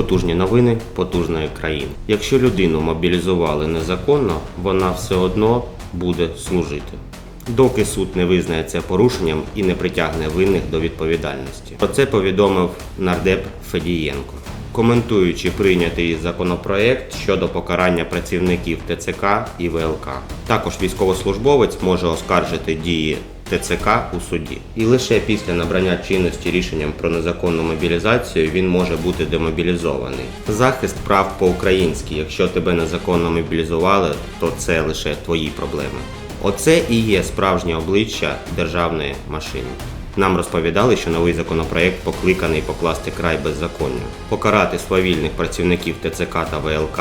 потужні новини потужної країни. Якщо людину мобілізували незаконно, вона все одно буде служити. Доки суд не визнає це порушенням і не притягне винних до відповідальності. Про це повідомив нардеп Федієнко. Коментуючи прийнятий законопроект щодо покарання працівників ТЦК і ВЛК. Також військовослужбовець може оскаржити дії ТЦК у суді. І лише після набрання чинності рішенням про незаконну мобілізацію він може бути демобілізований. Захист прав по-українськи. Якщо тебе незаконно мобілізували, то це лише твої проблеми. Оце і є справжнє обличчя державної машини. Нам розповідали, що новий законопроект покликаний покласти край беззаконню, покарати свавільних працівників ТЦК та ВЛК,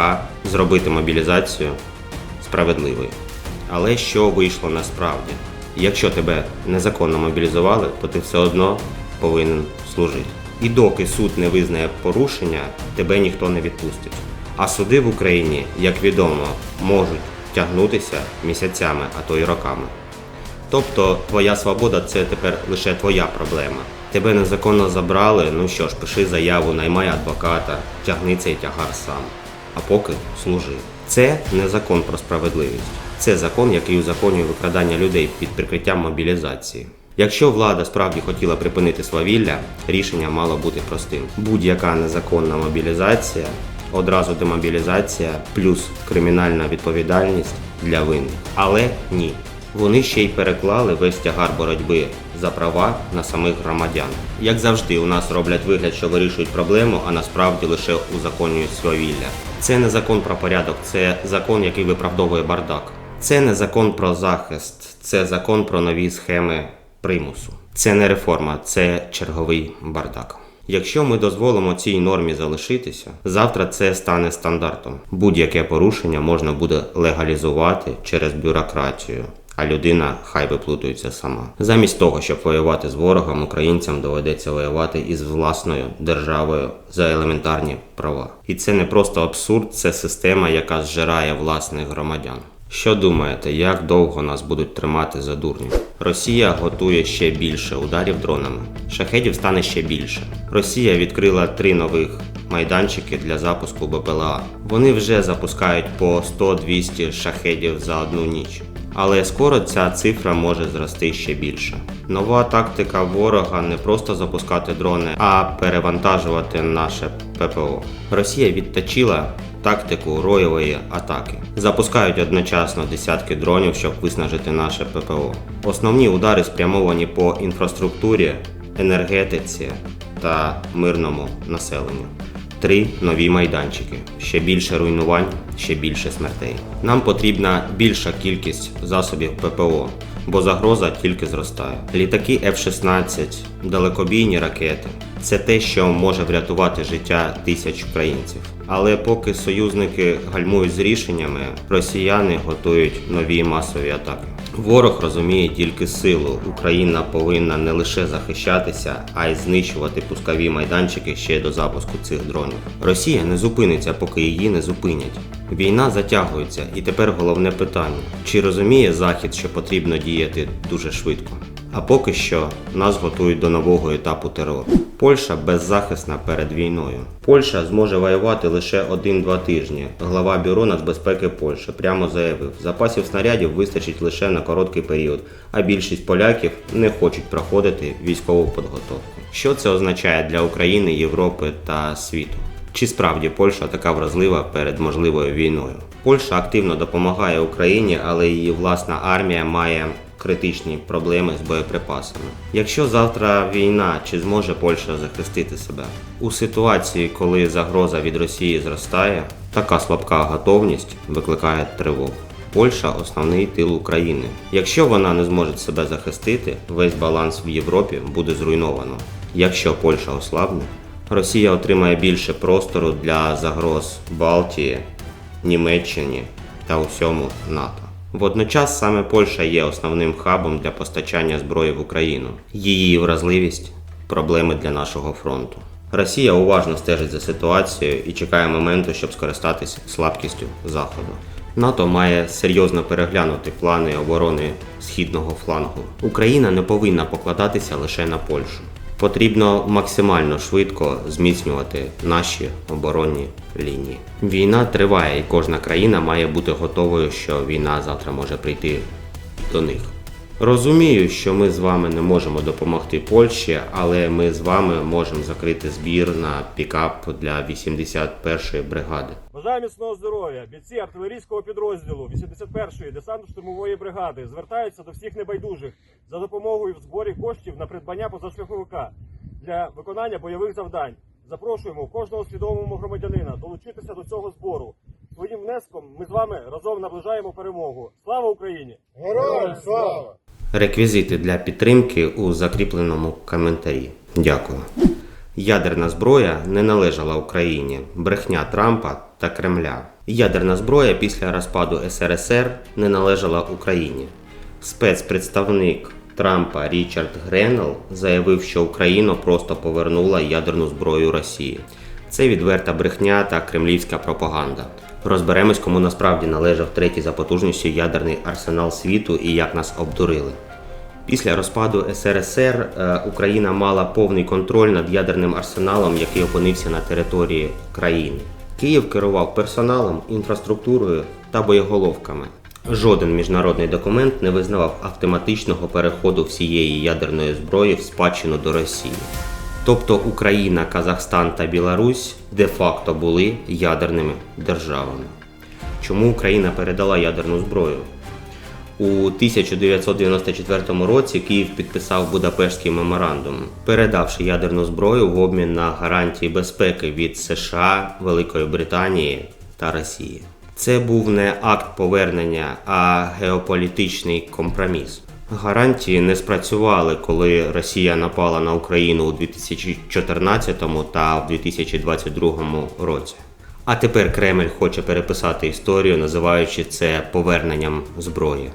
зробити мобілізацію справедливою. Але що вийшло насправді? Якщо тебе незаконно мобілізували, то ти все одно повинен служити. І доки суд не визнає порушення, тебе ніхто не відпустить. А суди в Україні, як відомо, можуть тягнутися місяцями, а то й роками. Тобто твоя свобода це тепер лише твоя проблема. Тебе незаконно забрали, ну що ж, пиши заяву, наймай адвоката, тягни цей тягар сам. А поки служи. Це не закон про справедливість. Це закон, який узаконює викрадання людей під прикриттям мобілізації. Якщо влада справді хотіла припинити свавілля, рішення мало бути простим. Будь-яка незаконна мобілізація, одразу демобілізація, плюс кримінальна відповідальність для винних. Але ні. Вони ще й переклали весь тягар боротьби за права на самих громадян. Як завжди, у нас роблять вигляд, що вирішують проблему, а насправді лише узаконюють свавілля. Це не закон про порядок, це закон, який виправдовує бардак. Це не закон про захист, це закон про нові схеми примусу. Це не реформа, це черговий бардак. Якщо ми дозволимо цій нормі залишитися, завтра це стане стандартом. Будь-яке порушення можна буде легалізувати через бюрократію. А людина хай виплутується сама. Замість того, щоб воювати з ворогом, українцям доведеться воювати із власною державою за елементарні права. І це не просто абсурд, це система, яка зжирає власних громадян. Що думаєте, як довго нас будуть тримати за дурнів? Росія готує ще більше ударів дронами. Шахедів стане ще більше. Росія відкрила три нових майданчики для запуску БПЛА. Вони вже запускають по 100-200 шахедів за одну ніч. Але скоро ця цифра може зрости ще більше. Нова тактика ворога не просто запускати дрони, а перевантажувати наше ППО. Росія відточила тактику роєвої атаки. Запускають одночасно десятки дронів, щоб виснажити наше ППО. Основні удари спрямовані по інфраструктурі, енергетиці та мирному населенню. Три нові майданчики. Ще більше руйнувань, ще більше смертей. Нам потрібна більша кількість засобів ППО, бо загроза тільки зростає. Літаки F-16, далекобійні ракети це те, що може врятувати життя тисяч українців. Але поки союзники гальмують з рішеннями, росіяни готують нові масові атаки. Ворог розуміє тільки силу. Україна повинна не лише захищатися, а й знищувати пускові майданчики ще до запуску цих дронів. Росія не зупиниться, поки її не зупинять. Війна затягується, і тепер головне питання: чи розуміє Захід, що потрібно діяти дуже швидко? А поки що нас готують до нового етапу терору. Польща беззахисна перед війною. Польща зможе воювати лише 1-2 тижні. Глава бюро нацбезпеки Польщі прямо заявив, запасів снарядів вистачить лише на короткий період, а більшість поляків не хочуть проходити військову підготовку. Що це означає для України, Європи та світу? Чи справді Польща така вразлива перед можливою війною? Польща активно допомагає Україні, але її власна армія має критичні проблеми з боєприпасами. Якщо завтра війна, чи зможе Польща захистити себе? У ситуації, коли загроза від Росії зростає, така слабка готовність викликає тривогу. Польща основний тил України. Якщо вона не зможе себе захистити, весь баланс в Європі буде зруйновано. Якщо Польща ослабне, Росія отримає більше простору для загроз Балтії, Німеччині та усьому НАТО. Водночас саме Польща є основним хабом для постачання зброї в Україну. Її вразливість проблеми для нашого фронту. Росія уважно стежить за ситуацією і чекає моменту, щоб скористатися слабкістю Заходу. НАТО має серйозно переглянути плани оборони східного флангу. Україна не повинна покладатися лише на Польщу. Потрібно максимально швидко зміцнювати наші оборонні лінії. Війна триває, і кожна країна має бути готовою, що війна завтра може прийти до них. Розумію, що ми з вами не можемо допомогти Польщі, але ми з вами можемо закрити збір на пікап для 81-ї бригади. Бажаю міцного здоров'я. Бійці артилерійського підрозділу 81-ї десантно-штурмової бригади звертаються до всіх небайдужих за допомогою в зборі коштів на придбання позашляховика для виконання бойових завдань. Запрошуємо кожного свідомого громадянина долучитися до цього збору. Своїм внеском ми з вами разом наближаємо перемогу. Слава Україні! Героям слава! Реквізити для підтримки у закріпленому коментарі. Дякую. Ядерна зброя не належала Україні. Брехня Трампа та Кремля. Ядерна зброя після розпаду СРСР не належала Україні. Спецпредставник Трампа Річард Гренел заявив, що Україна просто повернула ядерну зброю Росії. Це відверта брехня та кремлівська пропаганда. Розберемось, кому насправді належав третій за потужністю ядерний арсенал світу і як нас обдурили. Після розпаду СРСР е, Україна мала повний контроль над ядерним арсеналом, який опинився на території країни. Київ керував персоналом, інфраструктурою та боєголовками. Жоден міжнародний документ не визнавав автоматичного переходу всієї ядерної зброї в спадщину до Росії. Тобто Україна, Казахстан та Білорусь де-факто були ядерними державами. Чому Україна передала ядерну зброю? У 1994 році Київ підписав Будапештський меморандум, передавши ядерну зброю в обмін на гарантії безпеки від США, Великої Британії та Росії. Це був не акт повернення, а геополітичний компроміс. Гарантії не спрацювали, коли Росія напала на Україну у 2014 та в 2022 році. А тепер Кремль хоче переписати історію, називаючи це поверненням зброї.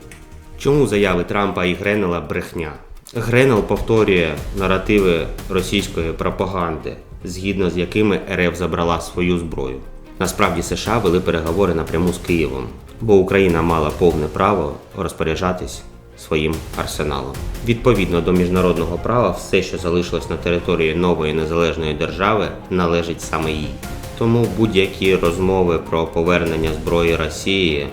Чому заяви Трампа і Гренела брехня? Гренел повторює наративи російської пропаганди, згідно з якими РФ забрала свою зброю. Насправді США вели переговори напряму з Києвом, бо Україна мала повне право розпоряджатись своїм арсеналом. Відповідно до міжнародного права, все, що залишилось на території нової незалежної держави, належить саме їй. Тому будь-які розмови про повернення зброї Росії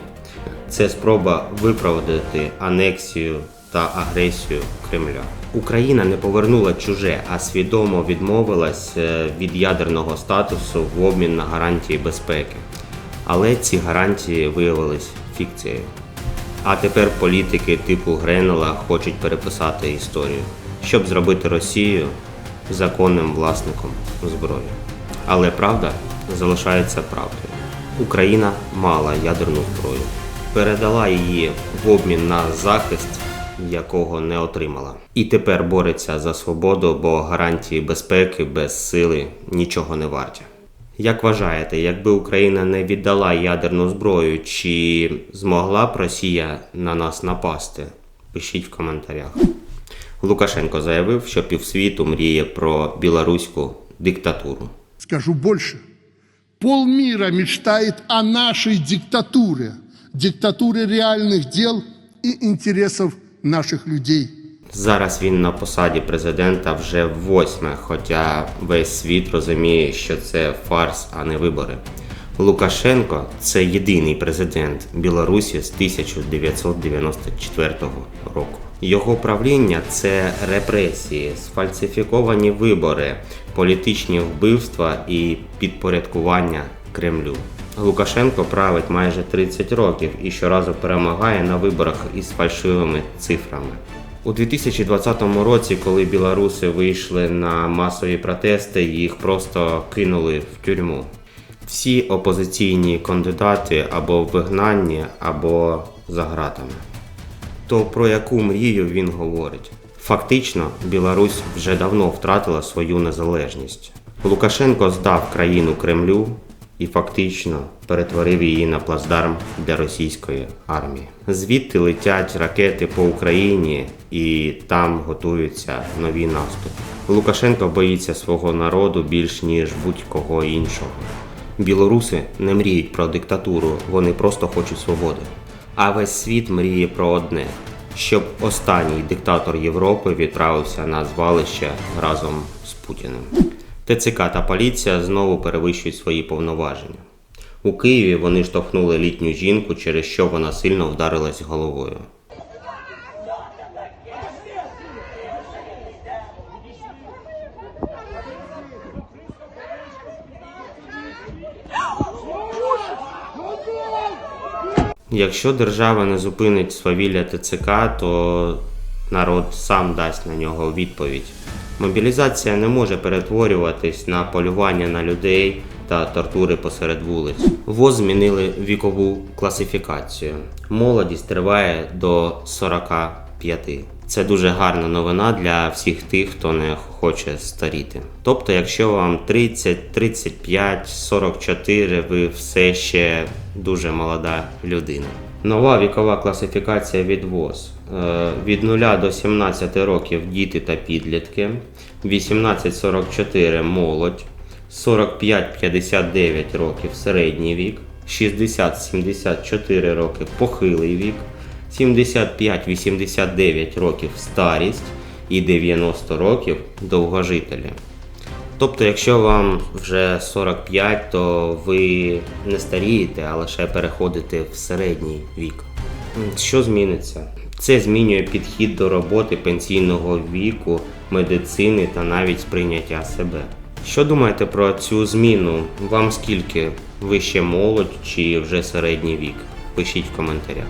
це спроба виправдати анексію та агресію Кремля. Україна не повернула чуже, а свідомо відмовилась е, від ядерного статусу в обмін на гарантії безпеки. Але ці гарантії виявились фікцією. А тепер політики типу Гренела хочуть переписати історію, щоб зробити Росію законним власником зброї. Але правда залишається правдою. Україна мала ядерну зброю, передала її в обмін на захист, якого не отримала. І тепер бореться за свободу, бо гарантії безпеки без сили нічого не варті. Як вважаєте, якби Україна не віддала ядерну зброю, чи змогла б Росія на нас напасти? Пишіть в коментарях. Лукашенко заявив, що півсвіту мріє про білоруську диктатуру. Скажу больше. Полмира мечтает о нашей диктатуре. Диктатуре реальных дел и интересов наших людей. Зараз він на посаді президента вже восьме, хоча весь світ розуміє, що це фарс, а не вибори. Лукашенко це єдиний президент Білорусі з 1994 року. Його правління це репресії, сфальсифіковані вибори, політичні вбивства і підпорядкування Кремлю. Лукашенко править майже 30 років і щоразу перемагає на виборах із фальшивими цифрами. У 2020 році, коли білоруси вийшли на масові протести, їх просто кинули в тюрму. Всі опозиційні кандидати або в вигнанні, або за ґратами. То про яку мрію він говорить? Фактично, Білорусь вже давно втратила свою незалежність. Лукашенко здав країну Кремлю і фактично перетворив її на плацдарм для російської армії. Звідти летять ракети по Україні, і там готуються нові наступи. Лукашенко боїться свого народу більш ніж будь-кого іншого. Білоруси не мріють про диктатуру, вони просто хочуть свободи. А весь світ мріє про одне щоб останній диктатор Європи відправився на звалище разом з Путіним. ТЦК та поліція знову перевищують свої повноваження. У Києві вони штовхнули літню жінку, через що вона сильно вдарилась головою. Якщо держава не зупинить свавілля ТЦК, то народ сам дасть на нього відповідь. Мобілізація не може перетворюватись на полювання на людей та тортури посеред вулиць. ВОЗ змінили вікову класифікацію. Молодість триває до 45. Це дуже гарна новина для всіх тих, хто не хоче старіти. Тобто, якщо вам 30, 35, 44, ви все ще дуже молода людина. Нова вікова класифікація від ВОЗ. Е, Від 0 до 17 років діти та підлітки, 18-44 молодь, 45-59 років середній вік, 60-74 роки похилий вік, 75-89 років старість і 90 років довгожителі. Тобто, якщо вам вже 45, то ви не старієте, а лише переходите в середній вік. Що зміниться? Це змінює підхід до роботи пенсійного віку, медицини та навіть сприйняття себе. Що думаєте про цю зміну? Вам скільки? Ви ще молодь чи вже середній вік? Пишіть в коментарях.